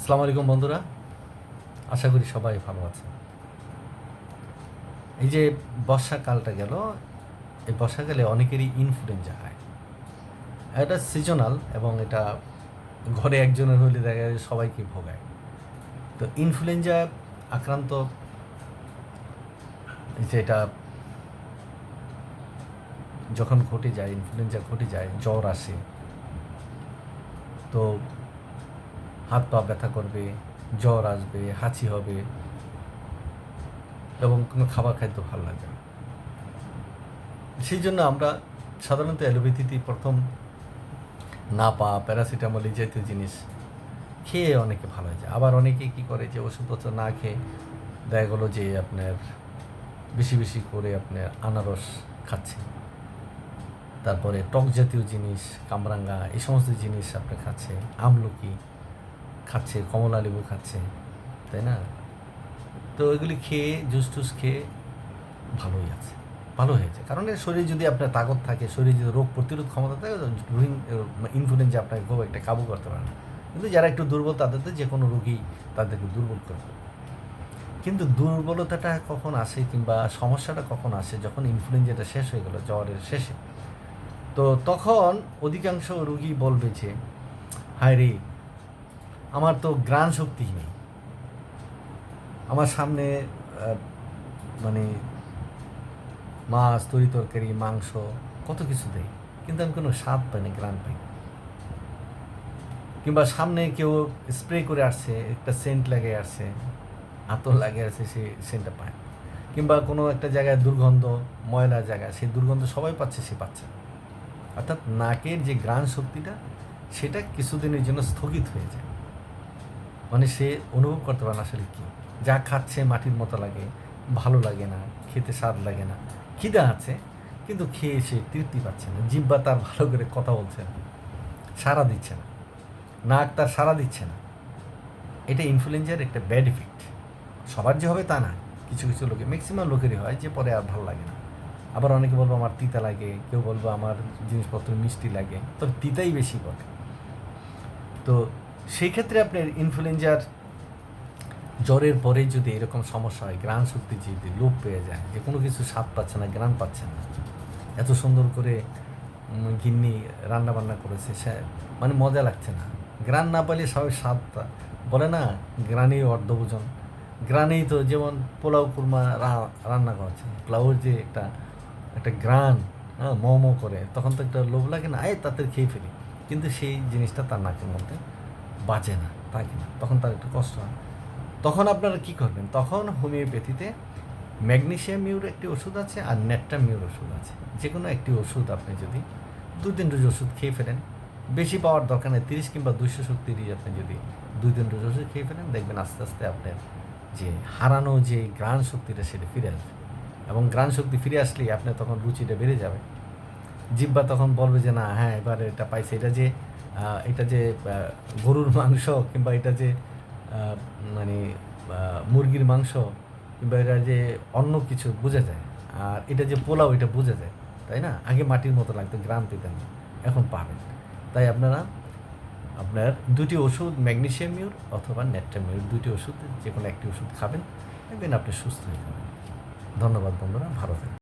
আসসালামু আলাইকুম বন্ধুরা। আশা করি সবাই ভালো আছে এই যে বর্ষাকালটা গেল, এই বর্ষাকালে অনেকেরই ইনফ্লুয়েঞ্জা হয়। এটা সিজনাল এবং এটা ঘরে একজনের হলে দেখা যায় সবাইকে ভোগায়। তো ইনফ্লুয়েঞ্জা আক্রান্ত যেটা যখন ঘটে যায় ইনফ্লুয়েঞ্জা ঘটে যায়, জ্বর আসে। তো হাত পা ব্যথা করবে, জ্বর আসবে, হাঁচি হবে এবং কোনো খাবার খাইতে ভালো লাগবে না। সেই জন্য আমরা সাধারণত অ্যালোপ্যাথিতে প্রথম নাপা, প্যারাসিটামল এই জাতীয় জিনিস খেয়ে অনেকে ভালো হয়ে যায়। আবার অনেকে কী করে যে ওষুধপত্র না খেয়ে দেখা গেলো যে আপনার বেশি বেশি করে আপনার আনারস খাচ্ছে। তারপরে টক জাতীয় জিনিস, কামরাঙ্গা, এই সমস্ত জিনিস আপনি খাচ্ছে আমলকি খাচ্ছে, কমলা লেবু খাচ্ছে, তাই না? তো এগুলি খেয়ে, জুস টুস খেয়ে ভালোই আছে, ভালো হয়েছে কারণ এর শরীরে যদি আপনার তাগত থাকে, শরীরে যদি রোগ প্রতিরোধ ক্ষমতা থাকে রোহিং ইনফ্লুয়েঞ্জা আপনাকে খুব একটা কাবু করতে পারে না। কিন্তু যারা একটু দুর্বল, তাদের যে কোনো রোগী তাদেরকে দুর্বল করবে কিন্তু দুর্বলতাটা কখন আসে কিংবা সমস্যাটা কখন আসে, যখন ইনফ্লুয়েঞ্জাটা শেষ হয়ে গেল, জ্বরের শেষে, তো তখন অধিকাংশ রুগী বলবে যে, হায় রে আমার তো গ্রাণ শক্তি নেই। আমার সামনে মানে মাছ, তরি তরকারি, মাংস, কত কিছু দেয় কিন্তু আমি কোনো স্বাদ পাই না গ্রান পাই কিংবা সামনে কেউ স্প্রে করে আসছে, একটা সেন্ট লাগিয়ে আসছে, আতর লাগিয়ে আসছে, সে সেন্টটা পায় কিংবা কোনো একটা জায়গায় দুর্গন্ধ, ময়লা জায়গা, সেই দুর্গন্ধ সবাই পাচ্ছে, সে পাচ্ছে অর্থাৎ নাকের যে গ্রাণ শক্তিটা, সেটা কিছুদিনের জন্য স্থগিত হয়ে যায়। মানে সে অনুভব করতে পারে না আসলে কী। যা খাচ্ছে মাটির মতো লাগে, ভালো লাগে না, খেতে স্বাদ লাগে না। খিদা আছে, কিন্তু খেয়ে সে তৃপ্তি পাচ্ছে না। জিব্বা তার ভালো করে কথা বলছে না সারা দিচ্ছে না, নাক তার সারা দিচ্ছে না। এটা ইনফ্লুয়েঞ্জার একটা ব্যাড ইফেক্ট সবার যে হবে তা না। কিছু কিছু লোকে ম্যাক্সিমাম লোকেরই হয় যে পরে আর ভালো লাগে না। আবার অনেকে বলব আমার তিতা লাগে, কেউ বলব আমার জিনিসপত্র মিষ্টি লাগে। তবে তিতাই বেশি বলে। তো সেই ক্ষেত্রে আপনার ইনফ্লুয়েঞ্জার জ্বরের পরে যদি এরকম সমস্যা হয় গ্রাণ শক্তি যদি লোপ পেয়ে যায়, যে কোনো কিছু স্বাদ পাচ্ছে না গ্রাণ পাচ্ছে না, এত সুন্দর করে গিন্নি রান্না বান্না করেছে, সে মানে মজা লাগছে না। গ্রান না পাইলে সবাই স্বাদটা বলে না, গ্রানেই অর্ধভোজন। গ্রানেই তো যেমন পোলাও, কুরমা রান্না করেছে পোলাওর যে একটা একটা গ্রান হ্যাঁ মোমো করে, তখন তো একটা লোভ লাগে না আয় তাদের খেয়ে ফেলি। কিন্তু সেই জিনিসটা তার নাকের মধ্যে বাঁচে না থাকে না তখন তার একটু কষ্ট হয়। তখন আপনারা কি করবেন? তখন হোমিওপ্যাথিতে ম্যাগনেশিয়াম মিউর একটি ওষুধ আছে আর নেটটা মিউর ওষুধ আছে। যে কোনো একটি ওষুধ আপনি যদি দু তিন ডোজ ওষুধ খেয়ে ফেলেন, বেশি পাওয়ার দরকার নেই, তিরিশ কিংবা দুইশো শক্তিরই আপনি যদি দুই তিন ডোজ ওষুধ খেয়ে ফেলেন, দেখবেন আস্তে আস্তে আপনার যে হারানো যে গ্রাণ শক্তিটা সেটা ফিরে আসবে। এবং গ্রাণ শক্তি ফিরে আসলেই আপনার তখন রুচিটা বেড়ে যাবে। জিব্বা তখন বলবে যে, না হ্যাঁ এবার এটা পাইছে। এটা যে এটা যে গরুর মাংস কিংবা এটা যে মানে মুরগির মাংস কিংবা এটা যে অন্য কিছু বোঝা যায়। আর এটা যে পোলাও, এটা বোঝা যায়, তাই না? আগে মাটির মতো লাগতো, গ্রাম পেতেন এখন পাবেন। তাই আপনারা, আপনার দুটি ওষুধ, ম্যাগনেশিয়াম মিউর অথবা নেট্রামিউর দুটি ওষুধ যে কোনো একটি ওষুধ খাবেন, দেখবেন আপনি সুস্থ হয়ে যাবেন। ধন্যবাদ বন্ধুরা, ভালো থাকবেন।